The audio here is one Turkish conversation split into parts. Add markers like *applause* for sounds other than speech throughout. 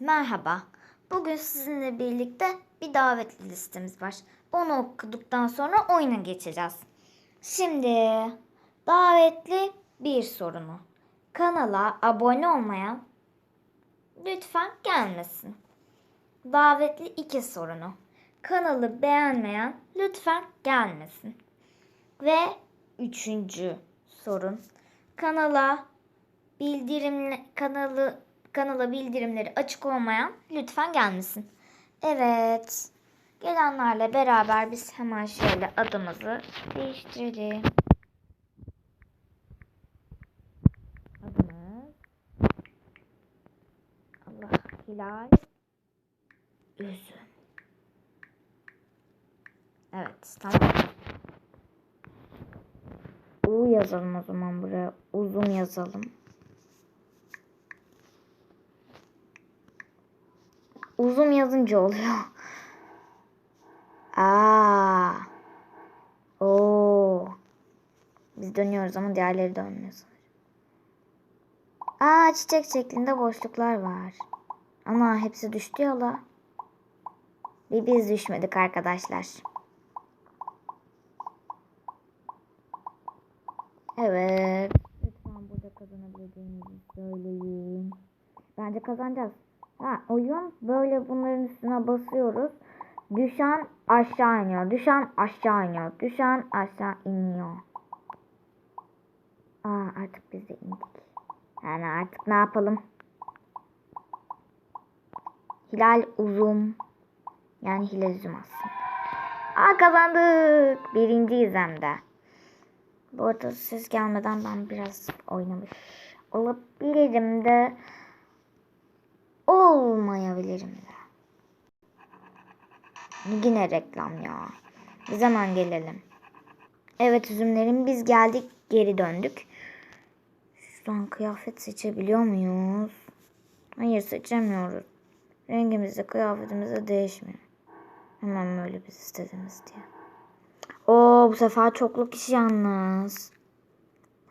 merhaba. Bugün sizinle birlikte bir davetli listemiz var. Onu okuduktan sonra oyuna geçeceğiz. Şimdi davetli bir sorunu. Kanala abone olmayan lütfen gelmesin. Davetli iki sorunu. Kanalı beğenmeyen lütfen gelmesin. Ve üçüncü sorun. Kanala bildirimle kanalı kanala bildirimleri açık olmayan lütfen gelmesin. Evet. Gelenlerle beraber biz hemen şöyle adımızı değiştirelim. Hilal Üzüm. Evet tamam. U yazalım o zaman buraya. Uzun yazalım. Uzun yazınca oluyor. *laughs* Aa. Oo. Biz dönüyoruz ama diğerleri dönmüyor. Aa çiçek şeklinde boşluklar var. Ana hepsi düştü yola. Bir biz düşmedik arkadaşlar. Evet. Lütfen burada kazanabileceğimizi söyleyin. Bence kazanacağız. Ha, oyun böyle bunların üstüne basıyoruz. Düşen aşağı iniyor. Düşen aşağı iniyor. Düşen aşağı iniyor. Aa, artık biz de indik. Yani artık ne yapalım? Hilal uzun. Yani hilal uzun aslında. Aa kazandık. Birinciyiz hem de. Bu arada siz gelmeden ben biraz oynamış olabilirim de olmayabilirim de. Yine reklam ya. Biz hemen gelelim. Evet üzümlerim biz geldik geri döndük. Şuradan kıyafet seçebiliyor muyuz? Hayır seçemiyoruz. Rengimiz de kıyafetimiz de değişmiyor. Hemen böyle biz istediğimiz diye. Oo bu sefer çoklu kişi yalnız.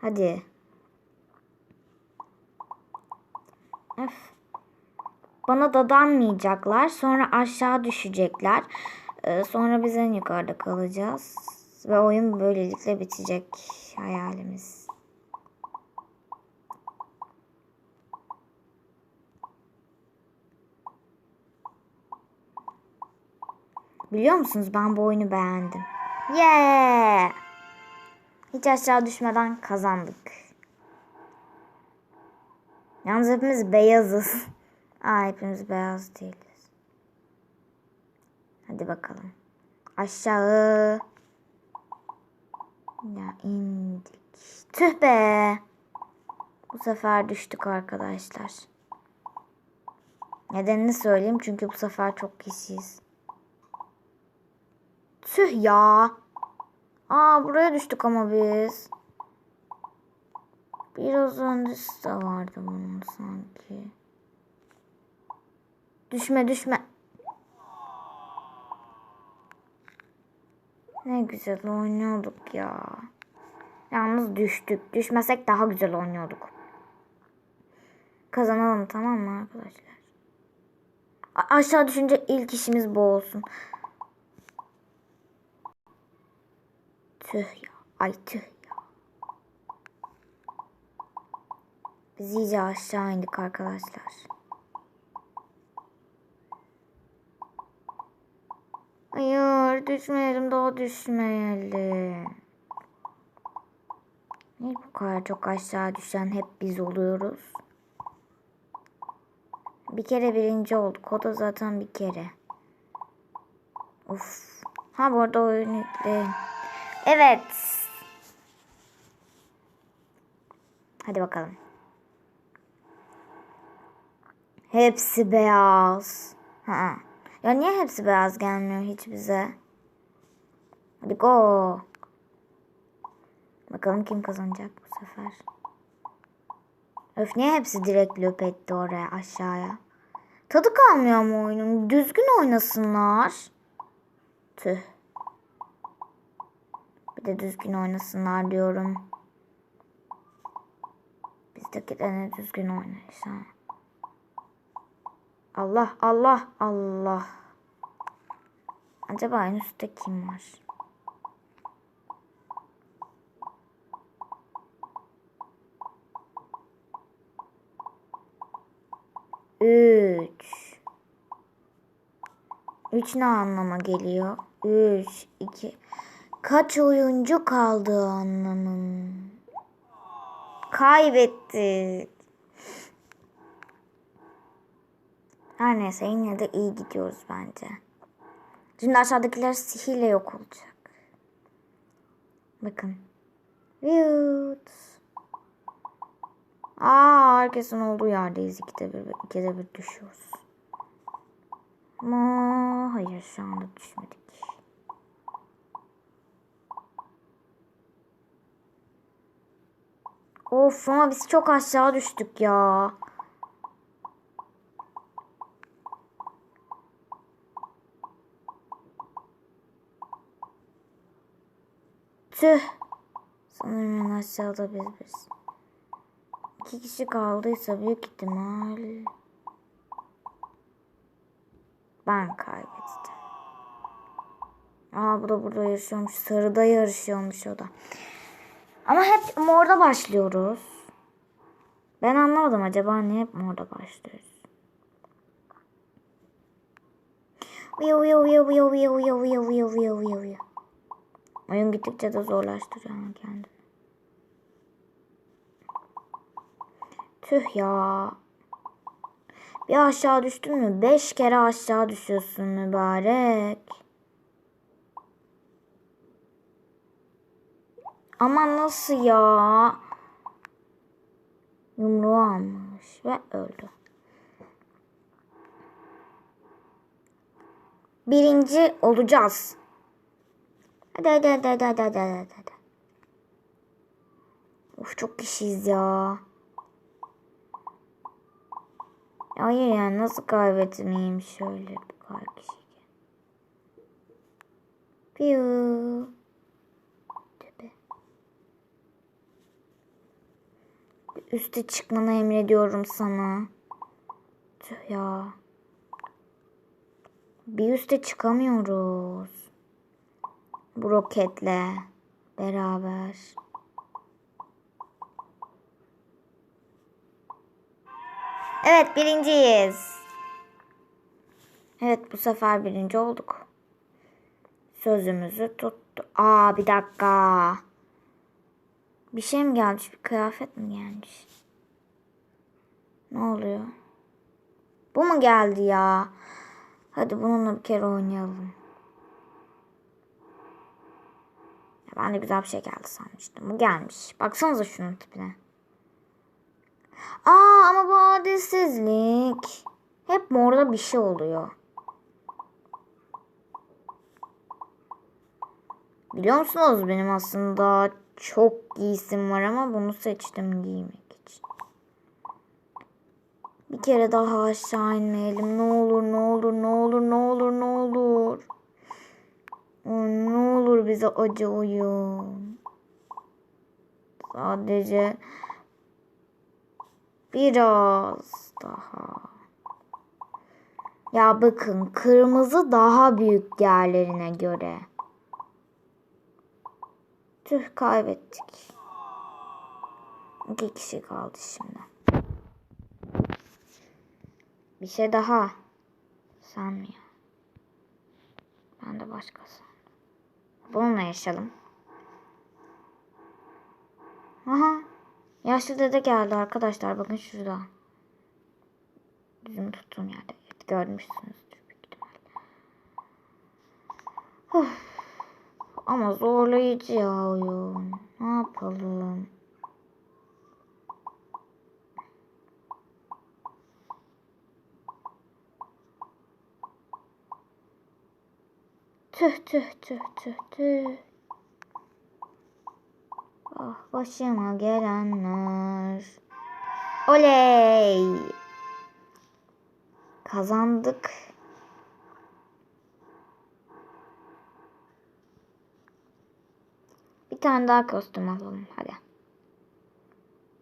Hadi. Öf. Bana dadanmayacaklar. Sonra aşağı düşecekler. Ee, sonra biz en yukarıda kalacağız. Ve oyun böylelikle bitecek hayalimiz. Biliyor musunuz ben bu oyunu beğendim. Yeah! Hiç aşağı düşmeden kazandık. Yalnız hepimiz beyazız. *laughs* Aa hepimiz beyaz değiliz. Hadi bakalım. Aşağı. Ya indik. Tüh be. Bu sefer düştük arkadaşlar. Nedenini söyleyeyim çünkü bu sefer çok kişiyiz. Tüh ya. Aa buraya düştük ama biz. Biraz öncesi de vardı bunun sanki. Düşme düşme. Ne güzel oynuyorduk ya. Yalnız düştük. Düşmesek daha güzel oynuyorduk. Kazanalım tamam mı arkadaşlar? A- aşağı düşünce ilk işimiz bu olsun. Tüh ya. Ay tüh ya. Biz iyice aşağı indik arkadaşlar. Hayır düşmeyelim daha düşmeyelim. Niye bu kadar çok aşağı düşen hep biz oluyoruz? Bir kere birinci olduk. O da zaten bir kere. Of. Ha bu arada oyun yükleyin. Evet. Hadi bakalım. Hepsi beyaz. Ha. Ya niye hepsi beyaz gelmiyor hiç bize? Hadi go. Bakalım kim kazanacak bu sefer. Öf niye hepsi direkt löp etti oraya aşağıya? Tadı kalmıyor mu oyunun? Düzgün oynasınlar. Tüh. Bir de düzgün oynasınlar diyorum. Bizdeki de ne düzgün oynayış. Allah Allah Allah. Acaba en üstte kim var? Üç. Üç ne anlama geliyor? Üç, iki. Kaç oyuncu kaldı anlamın? Kaybettik. Her neyse yine de iyi gidiyoruz bence. Şimdi aşağıdakiler sihirle yok olacak. Bakın. Viyut. Aa herkesin olduğu yerdeyiz. İkide bir, ikide bir düşüyoruz. Ama hayır şu anda düşmedik. Of ama biz çok aşağı düştük ya. Tüh. Sanırım en aşağıda biz biz. İki kişi kaldıysa büyük ihtimal ben kaybettim. Aa bu da burada yarışıyormuş. Sarıda yarışıyormuş o da. Ama hep morda başlıyoruz. Ben anlamadım acaba niye hep morda başlıyoruz. Viyo viyo viyo viyo viyo viyo viyo viyo viyo. Oyun gittikçe de zorlaştırıyor ama kendini. Tüh ya. Bir aşağı düştün mü? Beş kere aşağı düşüyorsun mübarek. Ama nasıl ya? Yumruğu almış ve öldü. Birinci olacağız. Hadi hadi hadi hadi hadi hadi hadi. hadi. Of çok kişiyiz ya. Hayır yani nasıl kaybetmeyeyim şöyle bu kadar kişi. Piu. Üste çıkmanı emrediyorum sana. Tüh ya. Bir üste çıkamıyoruz. Bu roketle beraber. Evet birinciyiz. Evet bu sefer birinci olduk. Sözümüzü tuttu. Aa bir dakika. Bir şey mi gelmiş? Bir kıyafet mi gelmiş? Ne oluyor? Bu mu geldi ya? Hadi bununla bir kere oynayalım. Ya ben de güzel bir şey geldi sanmıştım. Bu gelmiş. Baksanıza şunun tipine. Aa ama bu adilsizlik. Hep morda bir şey oluyor. Biliyor musunuz benim aslında çok giysim var ama bunu seçtim giymek için. Bir kere daha aşağı inmeyelim. Ne olur ne olur ne olur ne olur ne olur. Ne olur bize acı oyun. Sadece biraz daha. Ya bakın kırmızı daha büyük diğerlerine göre. Tüh kaybettik. İki kişi kaldı şimdi. Bir şey daha. Sanmıyor. Ben de başkası. Bununla yaşayalım. Aha. Yaşlı dede geldi arkadaşlar. Bakın şurada. Bizim tuttuğum yerde. Evet, görmüşsünüzdür büyük ihtimalle. Of. Ama zorlayıcı ya oyun. Ne yapalım? Tüh tüh tüh tüh tüh. Ah başıma gelenler. Oley. Kazandık. Bir tane daha kostüm alalım hadi.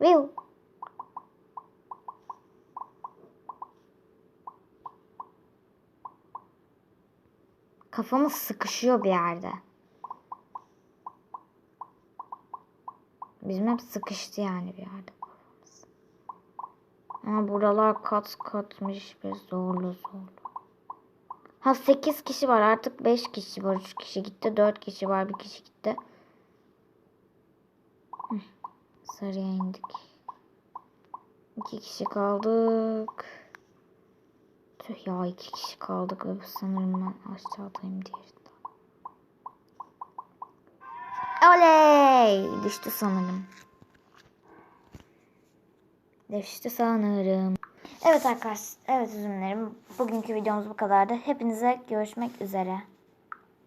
Viu. Kafamız sıkışıyor bir yerde. Bizim hep sıkıştı yani bir yerde. Ama buralar kat katmış ve zorlu zorlu. Ha 8 kişi var artık 5 kişi var 3 kişi gitti 4 kişi var bir kişi gitti. Sarıya indik. 2 kişi kaldık. Tüh ya 2 kişi kaldık. Sanırım ben aşağıdayım diğerinde. Oley! Düştü sanırım. Düştü sanırım. Evet arkadaşlar, evet üzümlerim. Bugünkü videomuz bu kadardı. Hepinize görüşmek üzere.